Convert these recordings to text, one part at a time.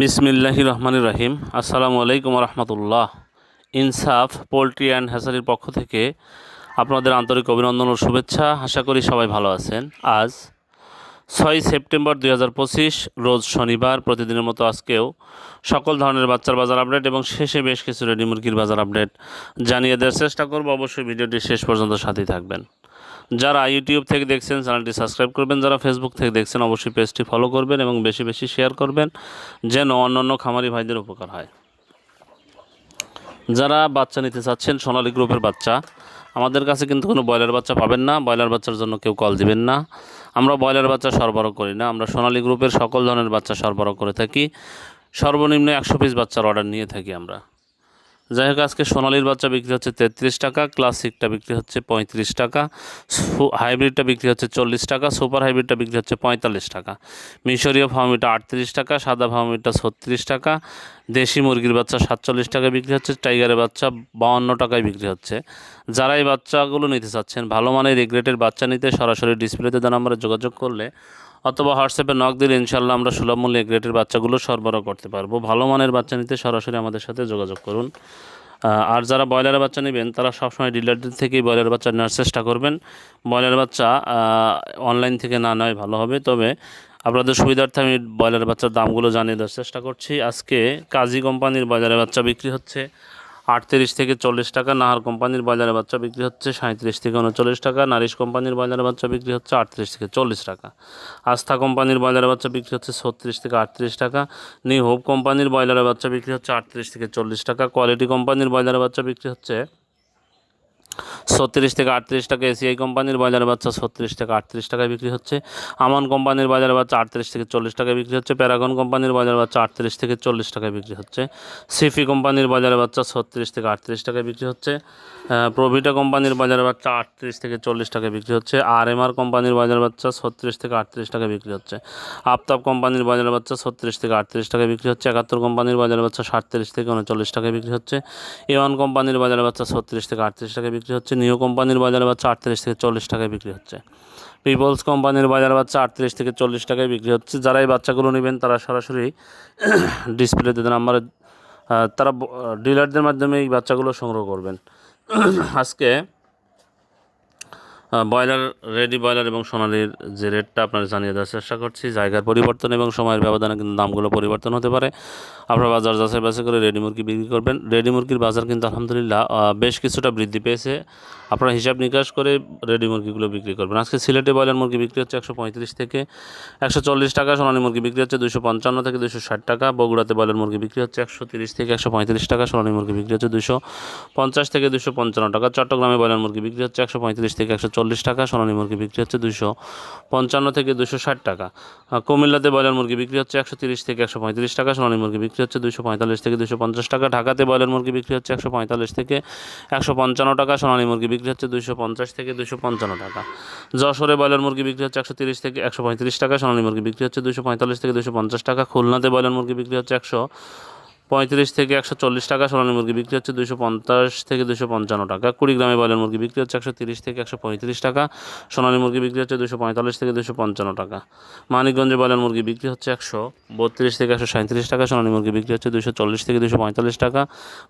বিসমিল্লাহি রহমান রাহিম। আসসালামু আলাইকুম রহমতুল্লাহ ইনসাফ, পোলট্রি অ্যান্ড হ্যাসারির পক্ষ থেকে আপনাদের আন্তরিক অভিনন্দন ও শুভেচ্ছা। আশা করি সবাই ভালো আছেন। আজ ছয় সেপ্টেম্বর দুই হাজার পঁচিশ, রোজ শনিবার, প্রতিদিনের মতো আজকেও সকল ধরনের বাচ্চার বাজার আপডেট এবং শেষে বেশ কিছু রেডি মুরগির বাজার আপডেট জানিয়ে দেওয়ার চেষ্টা করব। অবশ্যই ভিডিওটি শেষ পর্যন্ত সাথেই থাকবেন। যারা ইউটিউব থেকে দেখছেন, চ্যানেলটি সাবস্ক্রাইব করবেন। যারা ফেসবুক থেকে দেখছেন, অবশ্যই পেজটি ফলো করবেন এবং বেশি বেশি শেয়ার করবেন, যেন অন্যান্য খামারি ভাইদের উপকার হয়। যারা বাচ্চা নিতে চাচ্ছেন, সোনালী গ্রুপের বাচ্চা, আমাদের কাছে কিন্তু কোনো ব্রয়লার বাচ্চা পাবেন না। ব্রয়লার বাচ্চার জন্য কেউ কল দিবেন না। আমরা ব্রয়লার বাচ্চা সরবরাহ করি না। আমরা সোনালী গ্রুপের সকল ধরনের বাচ্চা সরবরাহ করে থাকি। সর্বনিম্ন একশো পিস বাচ্চার অর্ডার নিয়ে থাকি আমরা। যাই হোক, আজকে সোনালির বাচ্চা বিক্রি হচ্ছে তেত্রিশ টাকা, ক্লাসিকটা বিক্রি হচ্ছে পঁয়ত্রিশ টাকা হাইব্রিডটা বিক্রি হচ্ছে চল্লিশ টাকা, সুপার হাইব্রিডটা বিক্রি হচ্ছে পঁয়তাল্লিশ টাকা। মিশরীয় ফার্মিটা আটত্রিশ টাকা, সাদা ফার্মিটা ছত্রিশ টাকা, দেশি মুরগির বাচ্চা সাতচল্লিশ টাকায় বিক্রি হচ্ছে, টাইগারের বাচ্চা বাউন্ন টাকায় বিক্রি হচ্ছে। যারা এই বাচ্চাগুলো নিতে চাচ্ছেন, ভালো মানের রেগ্রেটের বাচ্চা নিতে সরাসরি ডিসপ্লেতে দেন আমরা যোগাযোগ করলে অথবা হোয়াটসঅ্যাপে নক দিলে ইনশাল্লাহ আমরা সুলভ মূল্যে গ্রেটের বাচ্চাগুলো সরবরাহ করতে পারব। ভালো মানের বাচ্চা নিতে সরাসরি আমাদের সাথে যোগাযোগ করুন। আর যারা ব্রয়লারের বাচ্চা নেবেন, তারা সবসময় ডিলারদের থেকেই ব্রয়লার বাচ্চা নেওয়ার চেষ্টা করবেন। ব্রয়লার বাচ্চা অনলাইন থেকে না নেওয়াই ভালো হবে। তবে আপনাদের সুবিধার্থে আমি ব্রয়লার বাচ্চার দামগুলো জানিয়ে দেওয়ার চেষ্টা করছি। আজকে কাজী কোম্পানির ব্রয়লারের বাচ্চা বিক্রি হচ্ছে আটত্রিশ থেকে চল্লিশ টাকা। নাহার কোম্পানির বাজারে বাচ্চা বিক্রি হচ্ছে সাঁত্রিশ থেকে উনচল্লিশ টাকা। নারিশ কোম্পানির বাজারে বাচ্চা বিক্রি হচ্ছে আটত্রিশ থেকে চল্লিশ টাকা। আস্থা কোম্পানির বাজারে বাচ্চা বিক্রি হচ্ছে ছত্রিশ থেকে আটত্রিশ টাকা। নিউ হোপ কোম্পানির ব্রয়লারের বাচ্চা বিক্রি হচ্ছে আটত্রিশ থেকে চল্লিশ টাকা। কোয়ালিটি কোম্পানির ব্রয়লারের বাচ্চা বিক্রি হচ্ছে ছত্রিশ থেকে আটত্রিশ টাকা এসিআই কোম্পানির বাজারে বাচ্চা ছত্রিশ থেকে আটত্রিশ টাকায় বিক্রি হচ্ছে। আমান কোম্পানির বাজারে বাচ্চা আটত্রিশ থেকে চল্লিশ টাকায় বিক্রি হচ্ছে। প্যারাগন কোম্পানির বাজারে বাচ্চা আটত্রিশ থেকে চল্লিশ টাকায় বিক্রি হচ্ছে। সিফি কোম্পানির বাজারে বাচ্চা ছত্রিশ থেকে আটত্রিশ টাকায় বিক্রি হচ্ছে। প্রভিটা কোম্পানির বাজারে বাচ্চা আটত্রিশ থেকে চল্লিশ টাকায় বিক্রি হচ্ছে। আর এম আর কোম্পানির বাজারে বাচ্চা ছত্রিশ থেকে আটত্রিশ টাকায় বিক্রি হচ্ছে। আফতাব কোম্পানির বাজারে বাচ্চা ছত্রিশ থেকে আটত্রিশ টাকায় বিক্রি হচ্ছে। একাত্তর কোম্পানির বাজারে বাচ্চা সাতত্রিশ থেকে উনচল্লিশ টাকায় বিক্রি হচ্ছে। এ কোম্পানির বাজারে বাচ্চা ছত্রিশ থেকে আটত্রিশ টাকায় বিক্রি হচ্ছে নিউ কোম্পানির বাজারে বাচ্চা আটত্রিশ থেকে চল্লিশ টাকায় বিক্রি হচ্ছে। পিপলস কোম্পানির বাজার বাচ্চা আটত্রিশ থেকে চল্লিশ টাকায় বিক্রি হচ্ছে। যারা এই বাচ্চাগুলো নেবেন, তারা সরাসরি ডিসপ্লেতে নাম্বারে তারা ডিলারদের মাধ্যমে এই বাচ্চাগুলো সংগ্রহ করবেন। আজকে ব্রয়লার রেডি ব্রয়লার এবং সোনালির যে রেটটা আপনার জানিয়ে দেওয়ার চেষ্টা করছি, জায়গার পরিবর্তন এবং সময়ের ব্যবধানে কিন্তু দামগুলো পরিবর্তন হতে পারে। আপনার বাজার যাচাই বাছাই করে রেডি মুরগি বিক্রি করবেন। রেডি মুরগির বাজার কিন্তু আলহামদুলিল্লাহ বেশ কিছুটা বৃদ্ধি পেয়েছে। আপনারা হিসাব নিকাশ করে রেডি মুরগিগুলো বিক্রি করবেন। আজকে সিলেটে ব্রয়লার মুরগি বিক্রি হচ্ছে একশো পঁয়ত্রিশ থেকে একশো চল্লিশ টাকা, সোনালী মুরগি বিক্রি হচ্ছে দুশো থেকে দুশো টাকা, বগুড়াতে ব্রয়লার মুরগি বিক্রি হচ্ছে একশো থেকে একশো পঁয়ত্রিশ টাকা, সোনালী মুরগি বিক্রি হচ্ছে দুশো থেকে দুশো টাকা, চট্টগ্রামে ব্রয়লার মুরগি বিক্রি হচ্ছে একশো পঁয়ত্রিশ থেকে একশো চল্লিশ টাকা, সোনালী মুরগি বিক্রি হচ্ছে দুশো পঞ্চান্ন থেকে দুশো ষাট টাকা। কুমিল্লাতে ব্রয়লার মুরগি বিক্রি হচ্ছে একশো তিরিশ থেকে একশো পঁয়ত্রিশ টাকা, সোনালী মুরগি বিক্রি হচ্ছে দুশো পঁয়তাল্লিশ থেকে দুশো পঞ্চাশ টাকা। ঢাকাতে ব্রয়লার মুরগি বিক্রি হচ্ছে একশো পঁয়তাল্লিশ থেকে একশো পঞ্চান্ন টাকা, সোনালী মুরগি বিক্রি হচ্ছে দুশো পঞ্চাশ থেকে দুশো পঞ্চান্ন টাকা। যশোরে ব্রয়লার মুরগি বিক্রি হচ্ছে একশো তিরিশ থেকে একশো পঁয়ত্রিশ টাকা, সোনালী মুরগি বিক্রি হচ্ছে দুশো পঁয়তাল্লিশ থেকে দুশো পঞ্চাশ টাকা। খুলনাতে ব্রয়লার মুরগি বিক্রি হচ্ছে একশো পঁয়ত্রিশ থেকে একশো চল্লিশ টাকা সোনালী মুরগি বিক্রি হচ্ছে দুশো পঞ্চাশ থেকে দুশো পঞ্চান্ন টাকা। কুড়িগ্রামে ব্রয়লার মুরগি বিক্রি হচ্ছে একশো তিরিশ থেকে একশো পঁয়ত্রিশ টাকা, সোনালী মুরগি বিক্রি হচ্ছে দুশো পঁয়তাল্লিশ থেকে দুশো পঞ্চান্ন টাকা। মানিকগঞ্জে ব্রয়লার মুরগি বিক্রি হচ্ছে একশো বত্রিশ থেকে একশো সাঁত্রিশ টাকা, সোনালী মুরগি বিক্রি হচ্ছে দুশো চল্লিশ থেকে দুশো পঁয়তাল্লিশ টাকা।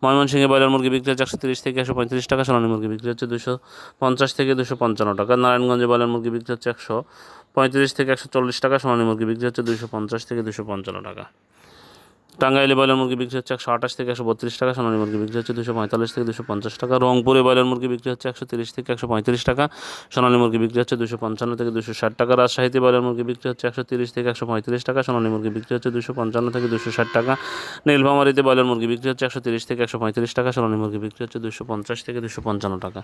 ময়মনসিংহে ব্রয়লার মুরগি বিক্রি হচ্ছে একশো তিরিশ থেকে একশো পঁয়ত্রিশ টাকা, সোনালী মুরগি বিক্রি হচ্ছে দুশো পঞ্চাশ থেকে দুশো পঞ্চান্ন টাকা। নারায়ণগঞ্জে ব্রয়লার মুরগি বিক্রি হচ্ছে একশো পঁয়ত্রিশ থেকে একশো চল্লিশ টাকা, সোনালী মুরগি বিক্রি হচ্ছে দুশো পঞ্চাশ থেকে দুশো পঞ্চান্ন টাকা। টাঙ্গাইলে ব্রয়লার মুরগি বিক্রি হচ্ছে একশো আঠাশ থেকে একশো বত্রিশ টাকা সোনালী মুরগি বিক্রি হচ্ছে দুশো পঁয়তাল্লিশ থেকে দুশো পঞ্চাশ টাকা রংপুরে ব্রয়লার মুরগি বিক্রি হচ্ছে একশো তিরিশ থেকে একশো পঁয়ত্রিশ টাকা সোনালী মুরগি বিক্রি হচ্ছে দুশো পঞ্চান্ন থেকে দুশো ষাট টাকা রাজশাহীতে ব্রয়লার মুরগি বিক্রি হচ্ছে একশো তিরিশ থেকে একশো পঁয়ত্রিশ টাকা সোনালী মুরগি বিক্রি হচ্ছে দুশো পঞ্চান্ন থেকে দুশো ষাট টাকা নীলফামারীতে ব্রয়লার মুরগি বিক্রি হচ্ছে একশো তিরিশ থেকে একশো পঁয়ত্রিশ টাকা সোনালী মুরগি বিক্রি হচ্ছে দুশো পঞ্চাশ থেকে দুশো পঞ্চান্ন টাকা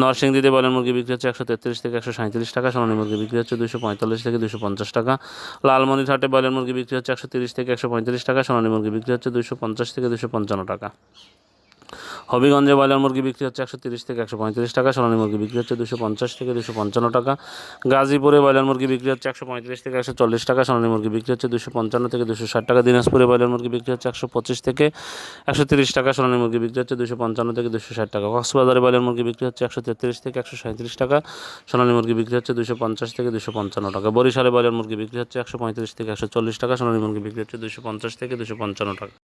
নরসিংদীতে ব্রয়লার মুরগি বিক্রি হচ্ছে একশো তেত্রিশ থেকে একশো সাঁত্রিশ টাকা সোনালী মুরগি বিক্রি হচ্ছে দুশো পঁয়তাল্লিশ থেকে দুশো পঞ্চাশ টাকা লালমনিরহাটে ব্রয়লার মুরগি বিক্রি হচ্ছে একশো তিরিশ থেকে একশো পঁয়ত্রিশ টাকা সোনালী মুরগি বিক্রি হচ্ছে দুশো পঞ্চাশ থেকে দুশো পঞ্চান্ন টাকা। হবিগঞ্জে ব্রয়লার মুরগি বিক্রি হচ্ছে একশো তিরিশ থেকে একশো পঁয়ত্রিশ টাকা সোনালী মুরগি বিক্রি হচ্ছে দুশো পঞ্চাশ থেকে দুশো পঞ্চান্ন টাকা গাজীপুরে ব্রয়লার মুরগি বিক্রি হচ্ছে একশো পঁয়ত্রিশ থেকে একশো চল্লিশ টাকা সোনালী মুরগি বিক্রি হচ্ছে দুশো পঞ্চান্ন থেকে দুশো ষাট টাকা দিনাজপুরে ব্রয়লার মুরগি বিক্রি হচ্ছে একশো পঁচিশ থেকে একশো তিরিশ টাকা সোনালী মুরগি বিক্রি হচ্ছে দুশো পঞ্চান্ন থেকে দুশো ষাট টাকা কক্সবাজারে ব্রয়লার মুরগি বিক্রি হচ্ছে একশো তেত্রিশ থেকে একশো সাঁত্রিশ টাকা সোনালী মুরগি বিক্রি হচ্ছে দুশো পঞ্চাশ থেকে দুশো পঞ্চান্ন টাকা বরিশালে ব্রয়লার মুরগি বিক্রি হচ্ছে একশো পঁয়ত্রিশ থেকে একশো চল্লিশ টাকা সোনালী মুরগি বিক্রি হচ্ছে দুশো পঞ্চাশ থেকে দুশো পঞ্চান্ন টাকা